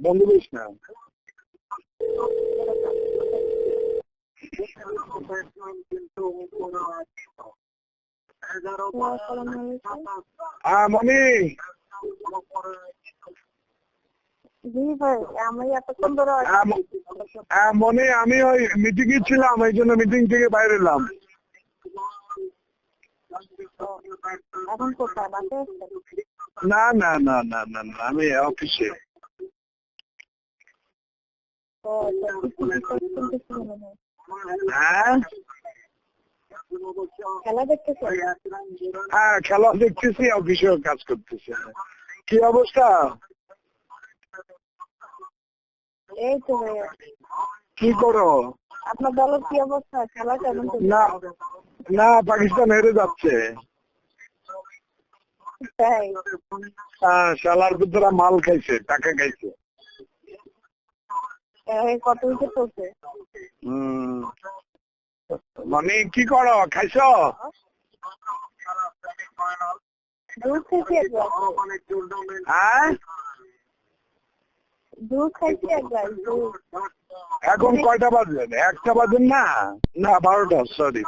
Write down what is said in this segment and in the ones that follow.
বন্ধ করিস না। হ্যাঁ মনি হ্যাঁ, হ্যাঁ মনে আমি ওই মিটিং এ ছিলাম এই জন্য মিটিং থেকে বাইরে এলাম। এখন কোথায়? না না না না না না আমি অফিসে হয়। হ্যাঁ খেলা দেখতেছি অফিসেও কাজ করতেছি। কি অবস্থা? এই তো। কি করো? আপনার দলের কি অবস্থা? খেলা কেমন না না পাকিস্তান হেরে যাচ্ছে। শালার ভিতরে মাল খাইছে টাকা খাইছে। কত উইকেট পড়ছে? মানে কি করো খাইছ? দুধ খাইছি হ্যাঁ? দুধ খাইছি একবার এখন কয়টা বাজে? একটা বাজে না? না বারোটা সরি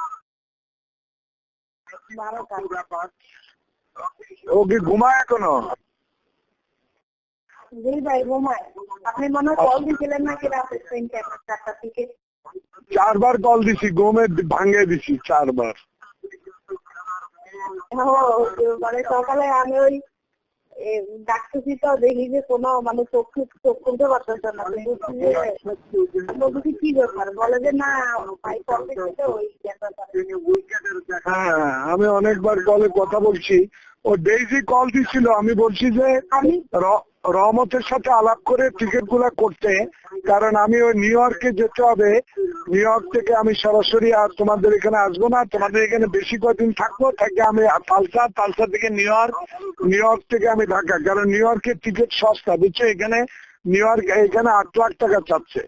বারোটা। ও কি ঘুমায় এখনও? চারবার কল দিছি ঘুমে ভাঙে দিছি চারবার। মানে সকালে আমি ওই ডাকতেছি তো দেখি যে কোনো মানে চোখ চোখ খুলতে পারতেছে না। কি ব্যাপার? বলে যে না হ্যাঁ আমি অনেকবার কলে কথা বলছি। ও ডেইজি কল দিছিল আমি বলছি যে আমি রহমতের সাথে আলাপ করে টিকিটগুলা করতে কারণ আমি ওই নিউ ইয়র্কে যেতে হবে। নিউ ইয়র্ক থেকে আমি সরাসরি আর তোমাদের এখানে আসব না তোমাদের এখানে বেশি কদিন থাকব থেকে আমি তালসা তালসা থেকে নিউ ইয়র্ক নিউ ইয়র্ক থেকে আমি ঢাকা কারণ নিউ ইয়র্কের টিকিট সস্তা বুঝছ? এখানে নিউ ইয়র্ক এখানে আট লাখ টাকা চাচ্ছে।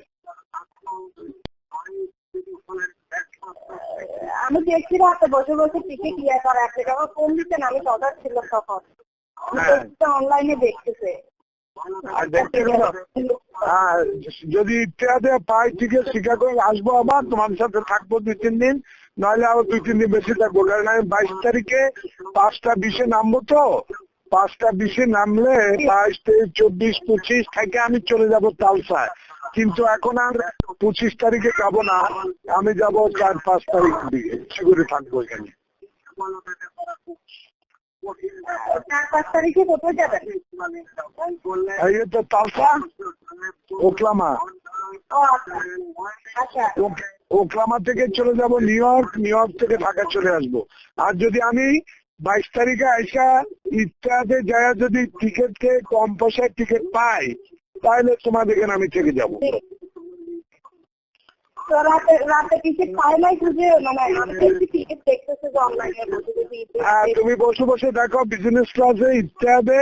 আমি দেখছি রাতে বসে বসে টিকিট ইয়ে করা আছে যখন ফোন দিচ্ছেন আমি সদর ছিল তখন। অনলাইনে দেখতেছে। হ্যাঁ যদি ইত্যাদি পাই টিকিট শিকাগো আসব আবার তোমার সাথে থাকব দুই তিন দিন। নইলে আবার দুই তিন দিন বেশি থাকব কারণ আমি বাইশ তারিখে পাঁচটা বিশে নামবো তো। পাঁচটা বিশে নামলে বাইশ তেইশ চব্বিশ পঁচিশ থেকে আমি চলে যাব তালসায়। কিন্তু এখন আর পঁচিশ তারিখে যাব না। আমি যাব চার পাঁচ তারিখ দিকে। শিগুরে থাকব এখানে। এই তো তালসা ওকলামা। আচ্ছা। আচ্ছা। ওক- ওকলামা থেকে চলে যাব নিউ ইয়র্ক। নিউ ইয়র্ক থেকে ঢাকা চলে আসব। আর যদি আমি বাইশ তারিখে আইসা ইত্যাদি যায় যদি টিকিট কে কম পয়সায় টিকিট পাই তাহলে তোমাদের এখানে আমি থেকে যাব। মানে তুমি বসে বসে দেখো বিজনেস ক্লাসে ইত্যাদি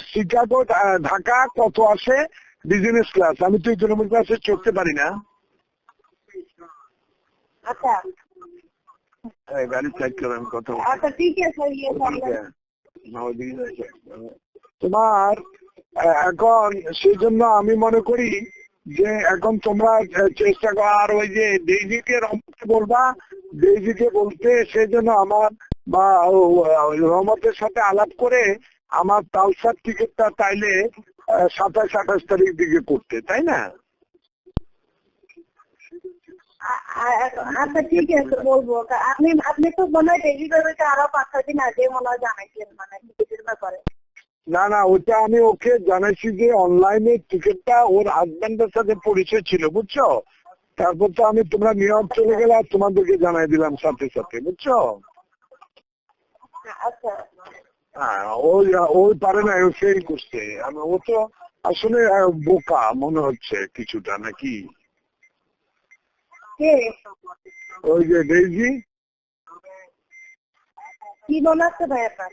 শিকাগো ঢাকা কত আসে বিজনেস ক্লাস আমি তো ইকোনমিক ক্লাসে চড়তে পারি না। আচ্ছা। আচ্ছা ইয়ে তোমার এখন সেই জন্য আমি মনে করি যে এখন তোমরা চেষ্টা করো। আর ওই যে ডেইজিকে রহমতকে বলবা ডেইজিকে বলতে সেই জন্য আমার বা রহমতের সাথে আলাপ করে আমার তালসার টিকিটটা তাইলে সাতাশ, আঠাশ তারিখ দিকে করতে, তাই না? আচ্ছা ঠিক আছে, বলব। আপনি আপনি তো মনে হয় ডেলিভারিতে আরও পাঁচ ছয় দিন আগে মনে হয় জানাইছিলেন মানে টিকিটের না না ওটা আমি ওকে জানাইছি যে অনলাইনে টিকিটটা ওর হাজবেন্ডের সাথে পরিচয় ছিল বুঝছ? তারপর তো আমি তোমরা নিউ ইয়র্ক চলে গেলে আর তোমাদেরকে জানাই দিলাম সাথে সাথে বুঝছ? আচ্ছা। হ্যাঁ ওই ওই পারে না ও সেই করছে। আমি ও তো আসলে বোকা মনে হচ্ছে কিছুটা নাকি? ওই যে ডেইজি। কি মনে হচ্ছে ভাই আপনার?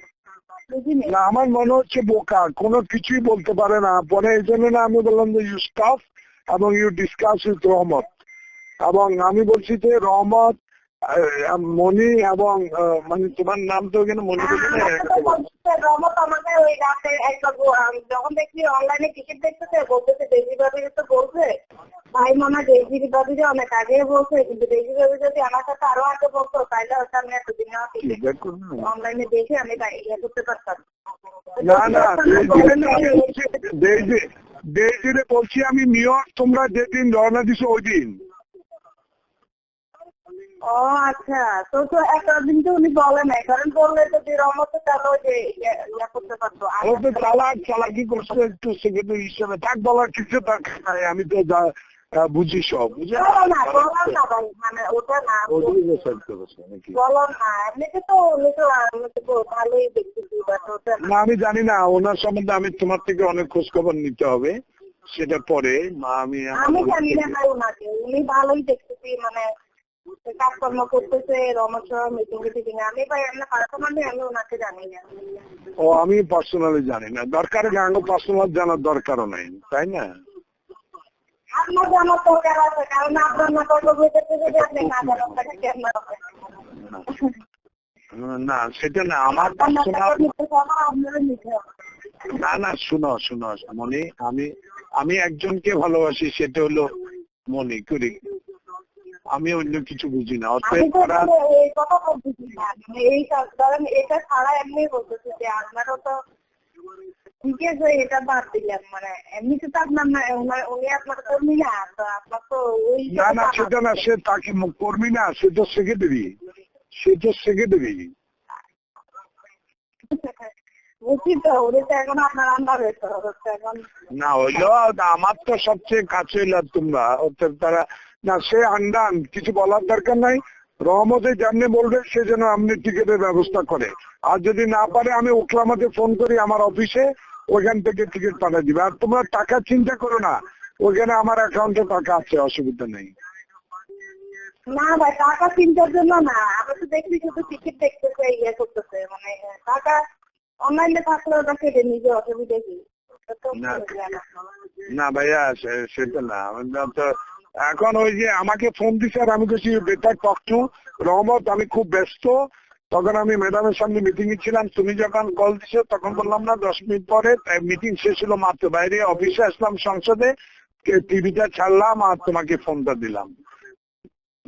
না, আমার মনে হচ্ছে বোকা, কোনো কিছুই বলতে পারে না। পরে এই জন্য না, আমি বললাম যে ইউ স্টাফ এবং ইউ ডিসকাস উইথ রহমত। এবং আমি বলছি যে, রহমত মণি এবং মানে তোমার নাম তো ওখানে মনে রমত আমাকে ওই রাতে যখন দেখছি অনলাইনে টিকিট দেখতেছে বলতেছে ডেজি বাবির তো বলছে ভাই মামা ডেজি বাবিরে অনেক আগে বলছে কিন্তু ডেজি বাবি যদি আমার সাথে আরও আগে বলতো তাহলে হয়তো আমি এতদিন দেখো। অনলাইনে দেখে আমি ইয়ে করতে পারতাম না না ডেজিরে বলছি আমি নিউ ইয়র্ক তোমরা যেদিন রওনা দিছো ওই দিন ও আচ্ছা। তো তো একটা দিন তো উনি বলে নাই। কারণ বললে তো যে রমত তাহলে যে ইয়ে ইয়ে করতে পারতো। ও তো চালাক চালাকি করছে একটু সেক্রেটারি হিসেবে। থাক বলার কিছু দরকার নাই। আমি তো বুঝি সব। মানে ওটা না। আমি জানি না। ওনার সম্বন্ধে আমি তোমার থেকে অনেক খোঁজ খবর নিতে হবে। সেটা পরে। আমি আমি জানি না উনি ভালোই দেখতেছি। মানে কাজকর্ম করতেছে টিটিং আমি ভাই পার্সোনালি আমি ওনাকে জানি না। ও আমি পার্সোনালি জানি না। দরকার গাঙ্গ পার্সোনাল জানার দরকারও নাই তাই না? আপনার জানার দরকার আছে কারণ আপনার না কত বইতেছে যদি আপনি না জানেন তাকে কেন না সেটা না আমার পার্সোনাল না না শুনো শুনো মনি আমি আমি একজনকে ভালোবাসি সেটা হলো মনি করি আমি অন্য কিছু বুঝি না। অতএব তারা এই কথা বলতেছি না। মানে এই ধরেন এটা ছাড়া এমনি বলতেছি যে আপনারও তো ঠিক আছে এটা বাদ দিলাম। মানে এমনিতে তো আপনার না উনি আপনার কর্মী না তো আপনার তো ওই না না সেটা না সে তাকে কর্মী না সে তো সেক্রেটারি। সে তো সেক্রেটারি। না হইল আমার তো সবচেয়ে কাছে হইল তোমরা। তারা না সে আন্ডান কিছু বলার দরকার নাই। রহমতে যেমনি বলবে সে যেন আপনি টিকিটের ব্যবস্থা করে। আর যদি না পারে আমি ওকলামাতে ফোন করি আমার অফিসে ওইখান থেকে টিকিট পাঠিয়ে দিবে। আর তোমরা টাকা চিন্তা করো না ওইখানে আমার অ্যাকাউন্টে টাকা আছে অসুবিধা নেই। না ভাই টাকা চিন্তার জন্য না। আমি তো দেখছি শুধু টিকিট দেখতেছে ইয়ে করতেছে মানে টাকা অনলাইনে থাকলে ওটা কেটে নিজে অসুবিধা কি? না। ভাইয়া সেটা না। তো এখন ওই যে আমাকে ফোন দিছে আর আমি কিছু বেটার টক টু রহমত, আমি খুব ব্যস্ত। তখন আমি ম্যাডামের সামনে মিটিং এ ছিলাম। তুমি যখন কল দিছো, তখন বললাম, না, দশ মিনিট পরে মিটিং শেষ হলো মাত্র। বাইরে অফিসে আসলাম সংসদে টিভিটা ছাড়লাম আর তোমাকে ফোনটা দিলাম।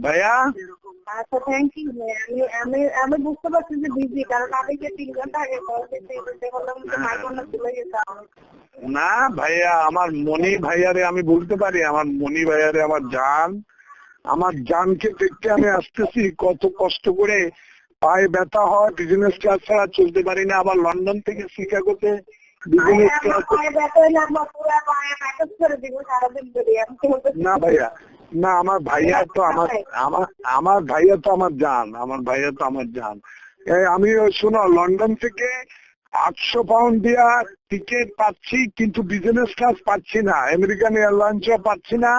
ভাইয়া? আচ্ছা থ্যাংক ইউ আমি আমি আমি বুঝতে পারছি যে বিজি কারণ আমি যে তিন ঘণ্টা আগে কল দিতে দিতে বললাম যে মাইকোনা চলে যেতাম না ভাইয়া আমার মনি ভাইয়ারে আমি বলতে পারি আমার মনি ভাইয়ারে আমার জান আমার জানকে দেখতে আমি আসতেছি কত কষ্ট করে পায়ে ব্যথা হয় বিজনেস ক্লাস ছাড়া চলতে পারি না আবার লন্ডন থেকে শিকাগোতে বিজনেস ক্লাস না ভাইয়া না আমার ভাইয়া তো আমার আমার আমার ভাইয়া তো আমার জান আমার ভাইয়া তো আমার জান। আমি শোনো লন্ডন থেকে আটশো পাউন্ড দিয়া টিকিট পাচ্ছি কিন্তু বিজনেস ক্লাস পাচ্ছি না। আমেরিকান এয়ারলাইন্সও পাচ্ছি না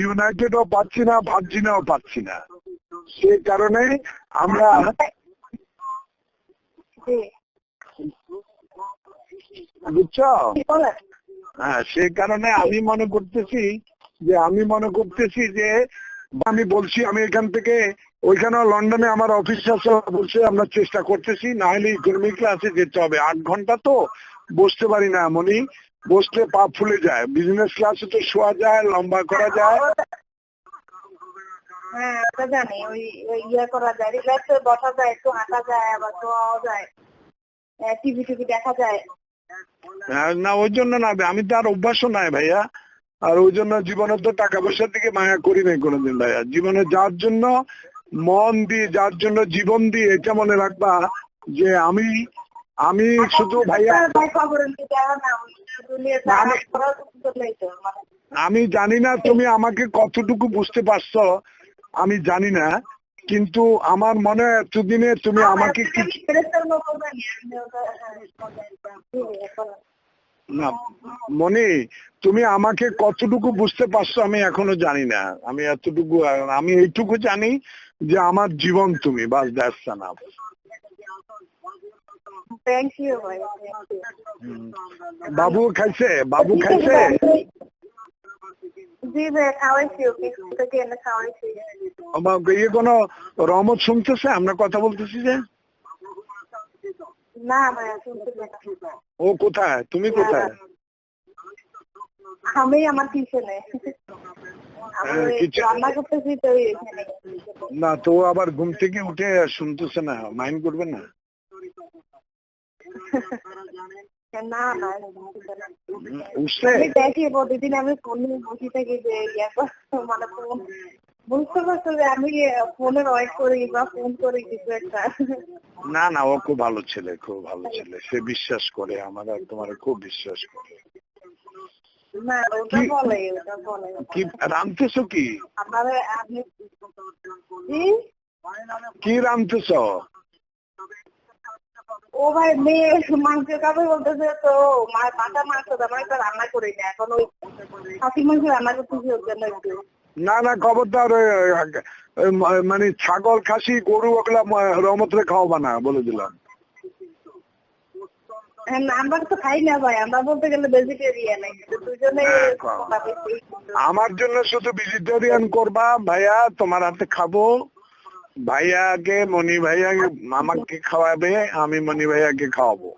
ইউনাইটেডও পাচ্ছি না ভার্জিনাও পাচ্ছি না। সে কারণে আমরা বুঝছ? হ্যাঁ সে কারণে আমি মনে করতেছি যে আমি মনে করতেছি যে আমি বলছি আমি এখান থেকে ওইখানে লন্ডনে আমার অফিস আছে বলছে আমরা চেষ্টা করতেছি না হলে ইকোনমি ক্লাসে যেতে হবে। আট ঘণ্টা তো বসতে পারি না মনি বসলে পা ফুলে যায়। বিজনেস ক্লাসে তো শোয়া যায় লম্বা করা যায়। হ্যাঁ ওটা জানি। ওই ওই ইয়ে করা যায়। রিল্যাক্সে বসা যায় একটু হাঁটা যায় আবার শোয়াও যায়। টিভি টিভি দেখা যায়। হ্যাঁ, না ওই জন্য না আমি তো আর অভ্যাসও নাই ভাইয়া। আর ওই জন্য জীবনে তো টাকা পয়সার দিকে মায়া করি নাই কোনোদিন ভাইয়া। জীবনে যার জন্য মন দিয়ে, যার জন্য জীবন দিয়ে এটা মনে রাখবা যে আমি আমি শুধু ভাইয়া আমি- জানি না তুমি আমাকে কতটুকু বুঝতে পারছ, আমি জানি না, কিন্তু আমার মনে এতদিনে তুমি আমাকে না মনে তুমি আমাকে কতটুকু বুঝতে পারছ আমি এখনও জানি না। আমি এতটুকু আমি এইটুকু জানি যে আমার জীবন তুমি বাস দ্যাটস না. বাবু খাইছে? বাবু খাইছে? ইয়ে কোনো রহমত শুনতেছে? আমরা কথা বলতেছি যে? না। ও কোথায়? তুমি কোথায়? আমি আমার আমি হ্যাঁ, রান্না করতেছি তো না তো আবার ঘুম থেকে উঠে শুনতেছে না। মাইন্ড করবে না? না না উঠছে? দেখি প্রতিদিন আমি ফোনে বসে থাকি যে ইয়া মানে বুঝতে পারছ যে আমি ফোনের ওয়েট করি বা ফোন করি কিছু একটা। না না ও খুব ভালো ছেলে খুব ভালো ছেলে। সে বিশ্বাস করে আমার আর তোমার খুব বিশ্বাস করে। না ওটা কি- বলে ওটা বলে। কি রাঁধতেছো কি? আপনারা আপনি কি? রাঁধতেছ ও ভাই মেয়ে মাংস খাবে বলতেছে তো মাংস একটা রান্না করি না এখন ওই খাসি মাংস রান্না করতেছি ওর জন্য একটু। না না খবরদার মানে ছাগল খাসি গরু ওগুলা রহমতরে খাওয়াবা না বলে দিলাম। হ্যাঁ, আমরা তো খাই না ভাই আমরা বলতে গেলে ভেজিটেরিয়ান হ্যাঁ। আমার জন্য শুধু ভেজিটেরিয়ান করবা ভাইয়া তোমার হাতে খাব। ভাইয়াকে মনি ভাইয়া আমাকে খাওয়াবে আমি মনি ভাইয়াকে খাওয়াবো।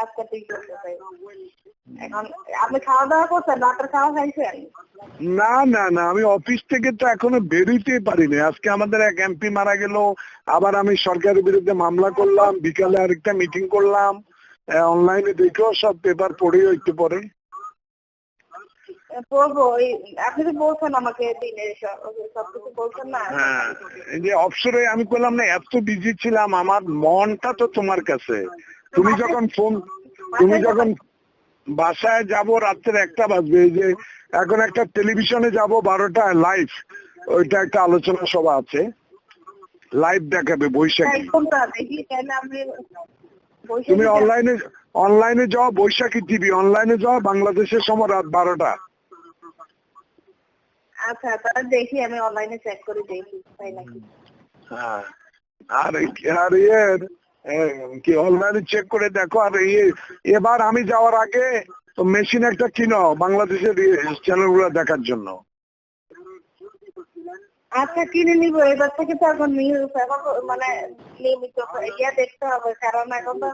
আচ্ছা ঠিক আছে এখন আপনি খাওয়া দাওয়া করছেন রাতের খাওয়া খাইছেন না না না আমি অফিস থেকে তো এখনও বেরোতে পারিনি। আজকে আমাদের এক এমপি মারা গেল আবার আমি সরকারের বিরুদ্ধে মামলা করলাম বিকালে আরেকটা মিটিং করলাম। অনলাইনে দেখেও সব পেপার পড়েও একটু পরে। হ্যাঁ যে অবসরে আমি বললাম না এত বিজি ছিলাম আমার মনটা তো তোমার কাছে। তুমি যখন ফোন তুমি যখন বাসায় যাব রাত্রের একটা বাজবে যে এখন একটা টেলিভিশনে যাব বারোটা লাইভ ওইটা একটা আলোচনা সভা আছে। লাইভ দেখাবে বৈশাখী। বসে তুমি অনলাইনে অনলাইনে যাও বৈশাখী টিভি অনলাইনে যাও বাংলাদেশের সময় রাত বারোটা। আচ্ছা তাহলে দেখি আমি অনলাইনে চেক করে দেখি তাই নাকি? হ্যাঁ। আর আর ইয়ের এ, কি অনলাইনে চেক করে দেখো আর এবার আমি যাওয়ার আগে তো মেশিন একটা কিনো বাংলাদেশের চ্যানেলগুলো দেখার জন্য। আচ্ছা কিনে নিবো এবার থেকে তো এখন নিউজ এখন মানে নিয়মিত ইয়া দেখতে হবে কারণ এখন তো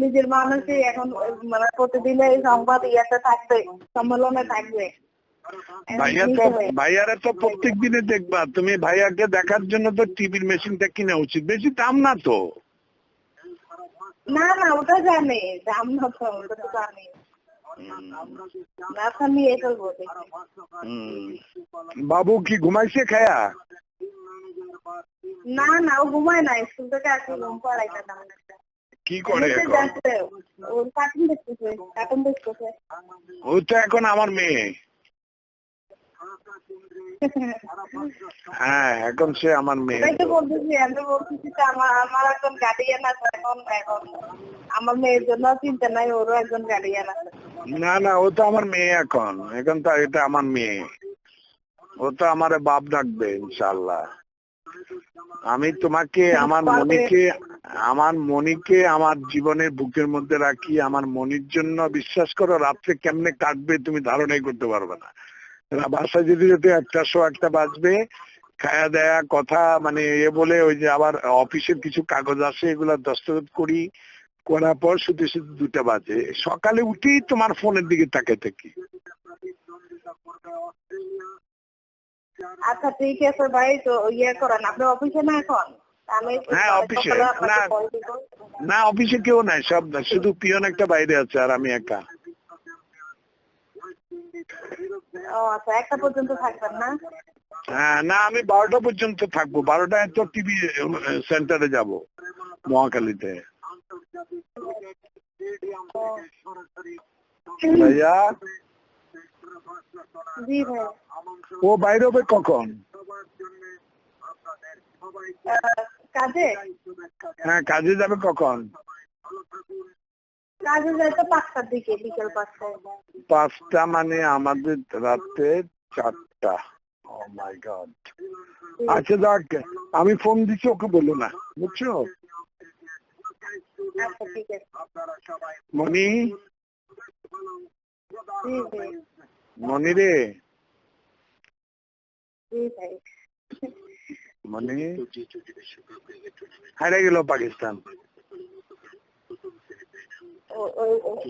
নিজের মানুষই এখন মানে প্রতিদিন এই সংবাদ ইয়াতে থাকবে সম্মেলনে থাকবে। ভাইয়া তো ভাইয়ারা তো প্রত্যেক দিনে দেখবা তুমি ভাইয়াকে দেখার জন্য তো টিভির মেশিনটা কিনা উচিত বেশি দাম না তো। না না ওটা জানে দাম না তো ওটা তো জানি। বাবু কি ঘুমাইছে খায়া? না না ও ঘুমায় না স্কুল থেকে আসলে ঘুম পাড়াই না কি করে ও তো এখন আমার মেয়ে। হ্যাঁ এখন সে আমার মেয়ে। তো বলতেছি আমি বলতেছি আমার আমার একজন গার্ডিয়ান আছে এখন এখন আমার মেয়ের জন্য চিন্তা নাই ওরও একজন গার্ডিয়ান আছে। না না ও তো আমার মেয়ে এখন। এখন তো এটা আমার মেয়ে। ও তো আমার বাপ ডাকবে ইনশাল্লাহ আমি তোমাকে আমার মনিকে আমার মনিকে আমার জীবনের বুকের মধ্যে রাখি। আমার মনির জন্য বিশ্বাস করো রাত্রে কেমনে কাটবে তুমি ধারণাই করতে পারবে না। বাসায় যদি যেতে একটা শো একটা বাজবে খায়া দেয়া কথা মানে এ বলে ওই যে আবার অফিসের কিছু কাগজ আসে এগুলা দস্তখত করি করার পর শুধু শুধু দুটা বাজে সকালে উঠেই তোমার ফোনের দিকে তাকাই থাকি আচ্ছা ঠিক আছে ভাই তো ইয়ে করেন আপনি অফিসে না এখন হ্যাঁ, অফিসে। না। না অফিসে কেউ নাই সব শুধু পিয়ন একটা বাইরে আছে আর আমি একা ও আচ্ছা একটা পর্যন্ত থাকবেন না? হ্যাঁ না আমি বারোটা পর্যন্ত থাকব। বারোটায় তো টিভি সেন্টারে যাব মহাকালীতে ভাইয়া? ও বাইরে হবে কখন? কাজে? হ্যাঁ কাজে যাবে কখন? কাজে যাই তো পাঁচটার দিকে বিকেল পাঁচটায়। পাঁচটা মানে আমাদের রাতে চারটা। ও মাই গড আচ্ছা যাক আমি ফোন দিচ্ছি ওকে বলো না বুঝছ? আচ্ছা মনি মনি রে? মনি হারিয়ে গেল পাকিস্তান।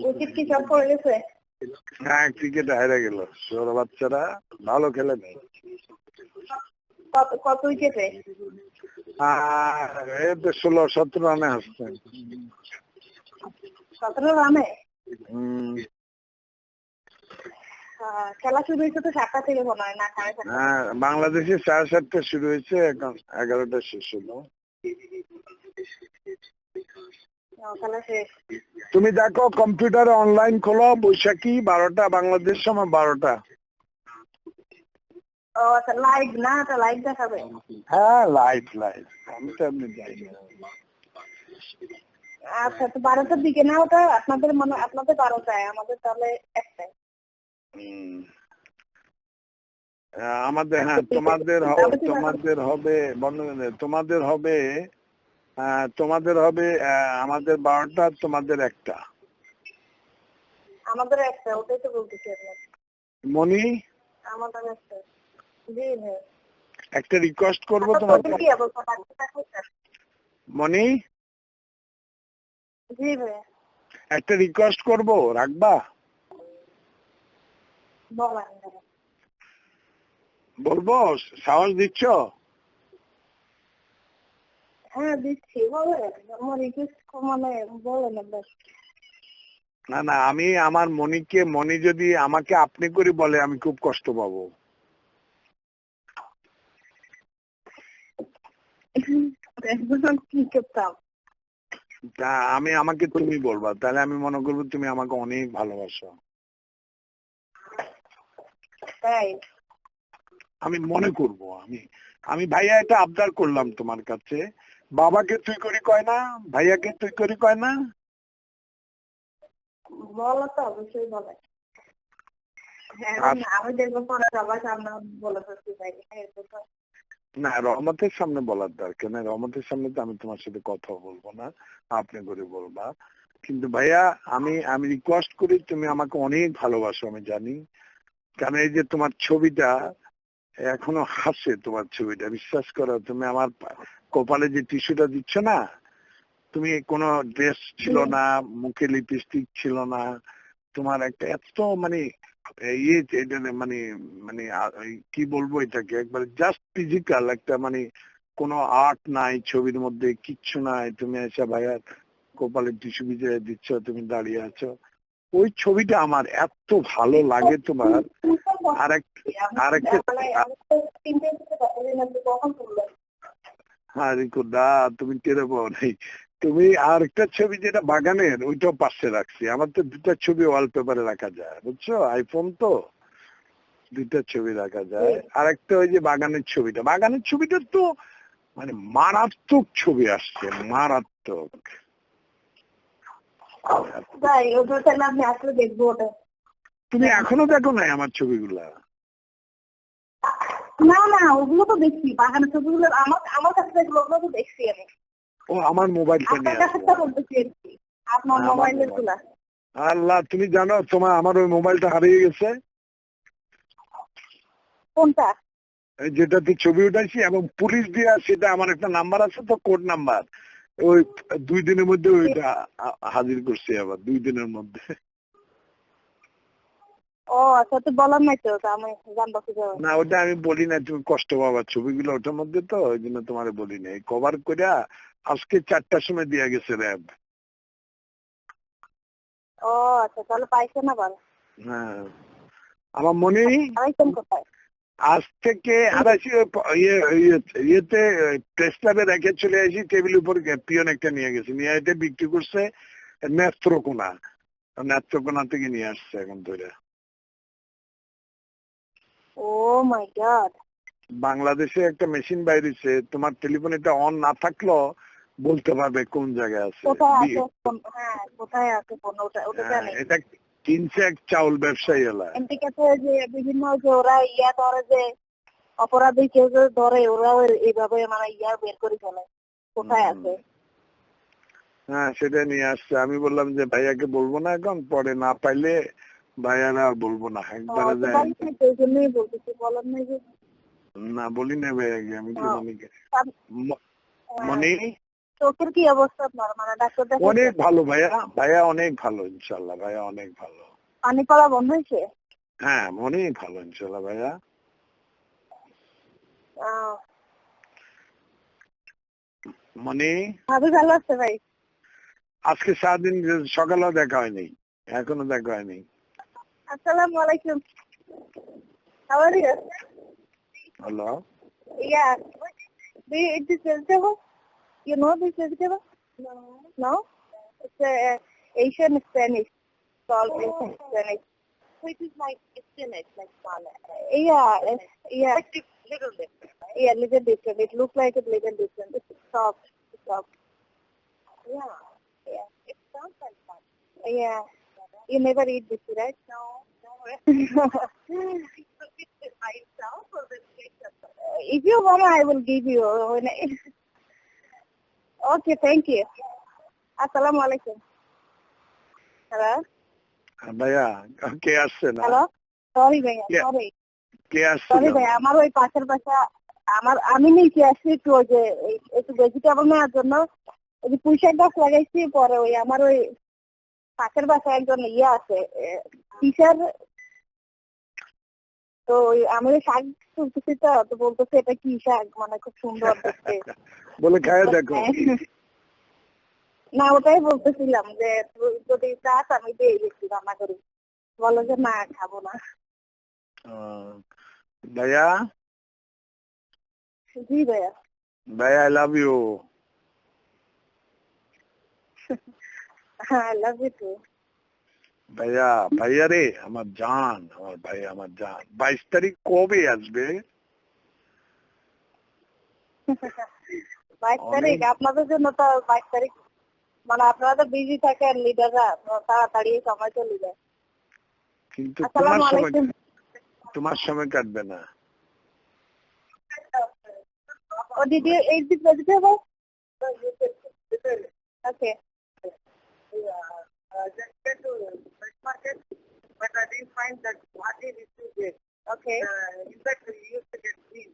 উচিত কি সব করে গেছে? হ্যাঁ ক্রিকেটে হেরে গেল। ছোট বাচ্চারা ভালো খেলে নেই। কত উইকেটে এই তো ষোলো সতেরো রানে আসছে সতেরো রানে? খেলা শুরু হয়েছে তো সাতটা থেকে মনে হয় না হ্যাঁ বাংলাদেশে সাড়ে সাতটা শুরু হয়েছে এখন এগারোটা শেষ হলো। খেলা শেষ। তুমি দেখো কম্পিউটারে অনলাইন খোলো বৈশাখী বারোটা বাংলাদেশ সময় বারোটা। আচ্ছা লাইভ না? এটা লাইভ দেখাবে? হ্যাঁ লাইট লাইট আমি তো এমনি যাই আচ্ছা তো বারোটার দিকে না ওটা আপনাদের মনে আপনাদের বারোটায় আমাদের তাহলে একটায়। আমাদের হ্যাঁ তোমাদের তোমাদের হবে বন্ধ তোমাদের হবে তোমাদের হবে আমাদের বারোটা তোমাদের একটা। আমাদের একটা ওটাই তো বলতেছি আপনার মনি আমাদের একটা। জি ভাই। একটা রিকোয়েস্ট করব আচ্ছা, তোমার কত কি আবার কথা বলতে মনি জি ভাই। একটা রিকোয়েস্ট করব রাখবা? বলব সাহস দিচ্ছ? হ্যাঁ দিচ্ছি বলেন আমার রিকোয়েস্ট মানে বলেন একবার। না না আমি আমার মনিকে মনি যদি আমাকে আপনি করে বলে আমি খুব কষ্ট পাবো। তা আমি আমাকে তুমি বলবা তাহলে আমি মনে করব তুমি আমাকে অনেক ভালোবাসো। তাই? আমি মনে করব আমি আমি ভাইয়া এটা আবদার করলাম তোমার কাছে। বাবাকে তুই করি কয় না ভাইয়াকে তুই করি কয় না? বলো তো অবশ্যই বলে। হ্যাঁ হ্যাঁ। না রহমতের সামনে বলার দরকার রহমতের সামনে তো আমি তোমার সাথে কথা বলব না আপনি করে বলবা। কিন্তু ভাইয়া আমি আমি রিকোয়েস্ট করি তুমি আমাকে অনেক ভালোবাসো আমি জানি। কারণ এই যে তোমার ছবিটা এখনও হাসে তোমার ছবিটা বিশ্বাস করো তুমি আমার কপালে যে টিস্যুটা দিচ্ছ না তুমি কোনো ড্রেস ছিল না মুখে লিপস্টিক ছিল না তোমার একটা এত মানে ইয়ে মানে মানে কি বলব এটাকে একবার জাস্ট ফিজিক্যাল একটা মানে কোনো আর্ট নাই ছবির মধ্যে কিচ্ছু নাই তুমি এসে ভাইয়া কপালে টিস্যু ভিজে দিচ্ছ তুমি দাঁড়িয়ে আছো। ওই ছবিটা আমার এত ভালো লাগে তোমার। আর এক আর একটা তুমি টেরে পাও নাই। তুমি আর একটা ছবি যেটা বাগানের ওইটাও পাশে রাখছি। আমার তো দুটা ছবি ওয়ালপেপারে রাখা যায় বুঝছ? আইফোন তো। দুইটা ছবি রাখা যায়। আর একটা ওই যে বাগানের ছবিটা। বাগানের ছবিটা তো মানে মারাত্মক ছবি আসছে মারাত্মক। তুমি এখনও দেখো নাই আমার ছবিগুলা? না না ওগুলো তো দেখছি। বাগানের ছবিগুলো আমার আমার কাছে যেগুলো ওগুলো তো দেখছি আমি। ও আমার আসব। বলতেছি আপনার মোবাইলের মোবাইল। খোলা আল্লাহ তুমি জানো তোমার আমার ওই মোবাইলটা হারিয়ে গেছে। কোনটা? যেটাতে ছবি উঠাইছি এবং পুলিশ দিয়া সেটা আমার একটা নাম্বার আছে তো কোড নাম্বার ওই দুই দিনের মধ্যে ওইটা হাজির করছি আবার দুই দিনের মধ্যে। ও আচ্ছা তো বলার নাই তো আমি জানব না ওটা আমি বলি না তুমি কষ্ট পাবা। ছবিগুলো ওটার মধ্যে তো ওই জন্য তোমার বলি না কভার করে আজকে চারটার সময় দিয়া গেছে র্যাব। ও আচ্ছা তাহলে পাইছেন আবার। হ্যাঁ। আমার মনে পাইছেন আজ থেকে আড়াইশি ইয়ে ইয়ে- ইয়েতে প্রেস ক্লাবে রেখে চলে আসি টেবিল উপর পিয়ন একটা নিয়ে গেছে। নিয়ে এটা বিক্রি করছে নেত্রকোনা। নেত্রকোনা থেকে নিয়ে আসছে এখন ধরে ও মাই গড বাংলাদেশে একটা মেশিন বাইরেছে তোমার টেলিফোন এটা অন না থাকলেও বলতে পারবে কোন জায়গায় আছে। কোথায় আছে ফোন হ্যাঁ হ্যাঁ, এটা কিনছে এক চাউল ব্যবসায়ী এলা। যে বিভিন্ন যে ওরা ইয়া ধরে যে অপরাধী কেউ যে ধরে ওরা এইভাবে মানে ইয়া বের করে ফেলে। কোথায় আছে? হ্যাঁ সেটা নিয়ে আসছে। আমি বললাম যে ভাইয়াকে বলব না এখন পরে না পাইলে ভাইয়ারা আর বলব না একবারে হয়তো যায় বাড়ি থেকে এই জন্যই বলতেছি বলার নাই যে না বলি না ভাইয়াকে আমি কি হ্যাঁ। মনিকে মনি? চোখের কি অবস্থা আপনার? মানে ডাক্তার অনেক ভালো ভাইয়া ভাইয়া অনেক ভালো ইনশাল্লাহ ভাইয়া অনেক ভালো। পানি পড়া বন্ধ হয়েছে? হ্যাঁ অনেক ভালো ইনশাল্লাহ ভাইয়া। মনি? ভাবি ভালো আছে ভাই। আজকে সারাদিন সকালেও দেখা হয়নি এখনও দেখা হয়নি। আসসালামু আলাইকুম How are you? Hello Yeah. Do you eat this vegetable? You know this vegetable? No. No? It's a uh, Asian Spanish. Called Asian Spanish. Which is like spinach, like salad. Yeah, it's, yeah. little different. Yeah, little different. It looks like a little different. It's soft. It's soft. Yeah. Yeah. It sounds like fun. Yeah. You never eat this, right? No. No. If you want, I will give you. Okay, thank you. Assalamu alaikum. Hello? ভাইয়া কে আসছে না Hello? Sorry, ভাইয়া. Sorry. কে আসছে Sorry, না? ভাইয়া. আমার ওই পাশের বাসা আমার আমি নিচে আসছি একটু ওই যে একটু ভেজিটেবল নেওয়ার জন্য ওই যে পুঁইশাক গাছ লাগাইছি পরে ওই আমার ওই পাশের বাসায় একজন ইয়ে আছে টিচার তো আমি শাক তুলতেছি তো তো বলতেছে এটা কি শাক? মানে খুব সুন্দর দেখতে। বলে খায় দেখো। না ওটাই বলতেছিলাম যে যদি চাস আমি দিয়ে গেছি রান্না করি। বলো যে না খাব না। ভাইয়া? জি ভাইয়া। ভাইয়া আই লাভ ইউ হ্যাঁ লাভ ইউ টু ভাইয়া ভাইয়া রে আমার জান আমার ভাই আমার জান। বাইশ তারিখ কবে আসবে? বাইশ তারিখ আপনাদের জন্য তো বাইশ তারিখ। মানে আপনারা তো বিজি থাকেন লিডাররা তাড়াতাড়ি সময় চলে যায়। কিন্তু তোমার সময় তোমার সময় কাটবে না। Oh, did you eat this vegetable? Okay. but I didn't find that what is it Okay. Uh, in fact, we used to get green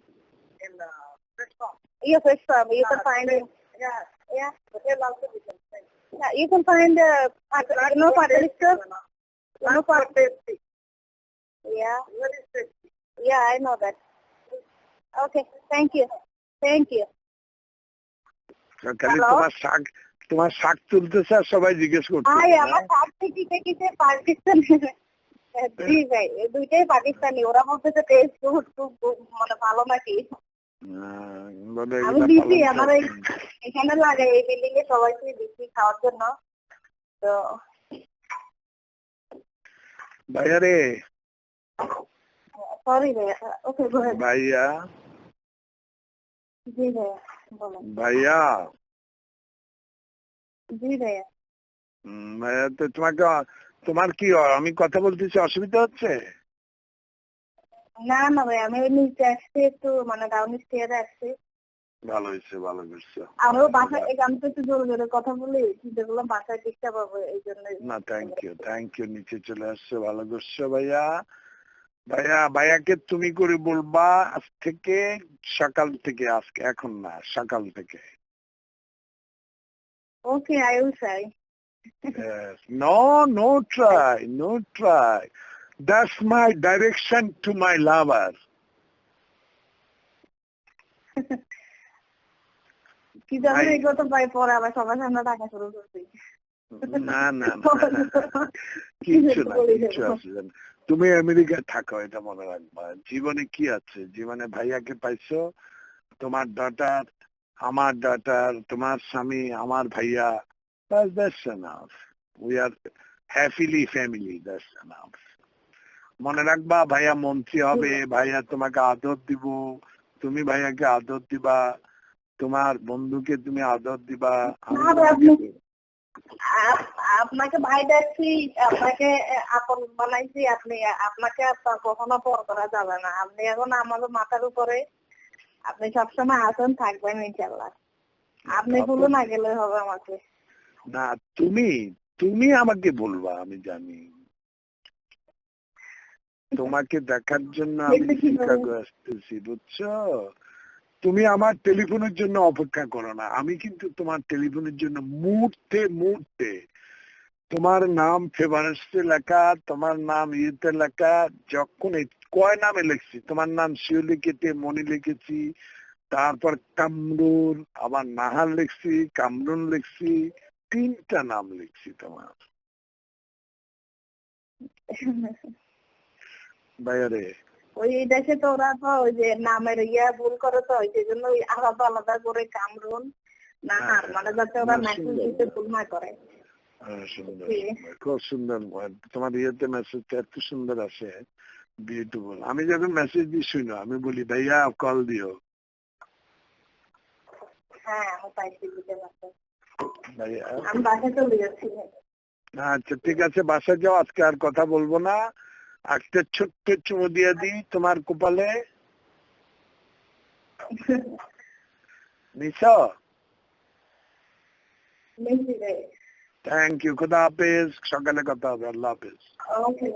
in uh, fresh farm. Yeah, fresh farm. You can find it. Yeah. Yeah. But they'll also be different. Yeah, you can find uh, pat- you know pottery stuff. You know pottery. Yeah. Very tasty. Yeah, I know that. Okay. Thank you. Thank you. খালি Hello? তোমার শাক শাক তুলতেছে আর সবাই জিজ্ঞেস করছে ভাই আমার সাথে কি দেখেছে পাকিস্তান। জি ভাই এই দুইটাই পাকিস্তানি। ওরা বলতেছে টেস্ট খুব খুব মানে ভালো নাকি। বলে আমি দিছি আমার এখানে লাগে এই বিল্ডিং এ সবাইকে দিচ্ছি খাওয়ার জন্য। তো ভাইয়া রে। সরি ভাইয়া ওকে ভাইয়া। জি ভাইয়া ভাইয়া। জি ভাইয়া। উম, ভাইয়া তো তোমাকে তোমার কি আমি কথা বলতেছি অসুবিধা হচ্ছে? না না ভাই আমি নিচে আসছি একটু মানে ডাউন স্টেয়ারে আসছি। ভালো হয়েছে ভালো করছ। আমি তো একটু জোরে জোরে কথা বলি চিন্তা করলাম বাসায় ডিস্টার্ব হবে এই জন্য না থ্যাংক ইউ থ্যাংক ইউ নিচে চলে আসছো ভালো করছ ভাইয়া। ভাইয়া ভাইয়াকে তুমি করে বলবা আজ থেকে সকাল থেকে আজকে এখন না সকাল থেকে। Okay I will try Yes. No, no try, no try. That's my direction to my lover. পরে আবার সবার সামনে টাকা শুরু করছি না না আসবে না তুমি আমেরিকায় থাকো এটা মনে রাখবা জীবনে কি আছে জীবনে ভাইয়াকে পাইছো তোমার ডটার আমার ডটার তোমার স্বামী আমার ভাইয়া That's, that's enough. We are happily family. That's enough. মনে রাখবা ভাইয়া মন্ত্রী হবে ভাইয়া তোমাকে আদর দিব তুমি ভাইয়াকে আদর দিবা তোমার বন্ধুকে তুমি আদর দিবা আপনাকে ভাই ডাকছি আপনাকে আপন বানাইছি আপনি আপনাকে কখনো পর করা যাবে না আপনি এখন আমাদের মাথার উপরে আপনি সবসময় আসেন থাকবেন ইনশাল্লাহ আপনি ভুলে না গেলে হবে আমাকে। না তুমি তুমি আমাকে বলবা আমি জানি। তোমাকে দেখার জন্য আমি? শিকাগো আসতেছি বুঝছ? তুমি আমার টেলিফোনের জন্য অপেক্ষা করো না। আমি কিন্তু তোমার টেলিফোনের জন্য মুহূর্তে মুহূর্তে তোমার নাম ফেভারেস্টে লেখা তোমার নাম ইয়েতে লেখা যখন এই কয় নামে লিখছি? তোমার নাম শিওলি কেটে মনি লিখেছি তারপর কামরুন আবার নাহার লিখছি কামরুন লিখছি তিনটা নাম লিখছি তোমার। বাইরে ওই দেশে তো ওরা তো ওই যে নামের ইয়া ভুল করে তো ওই জন্য আলাদা আলাদা করে কামরুন নাহার হ্যাঁ, মানে যাতে ওরা মেসেজ। দিতে ভুল না করে। সুন্দর, খুব সুন্দর তোমার ইয়েতে মেসেজটা এত সুন্দর আসে। বিউটিফুল আমি যখন মেসেজ দিই শুনো আমি বলি ভাইয়া কল দিও। হ্যাঁ আচ্ছা ঠিক আছে বাসায় যাও আজকে আর কথা বলব না। একটা ছোট্ট চুমু দিয়ে দিই তোমার কপালে। নিছ? Thank you. Good afternoon. Shagana Gata. Allah Okay.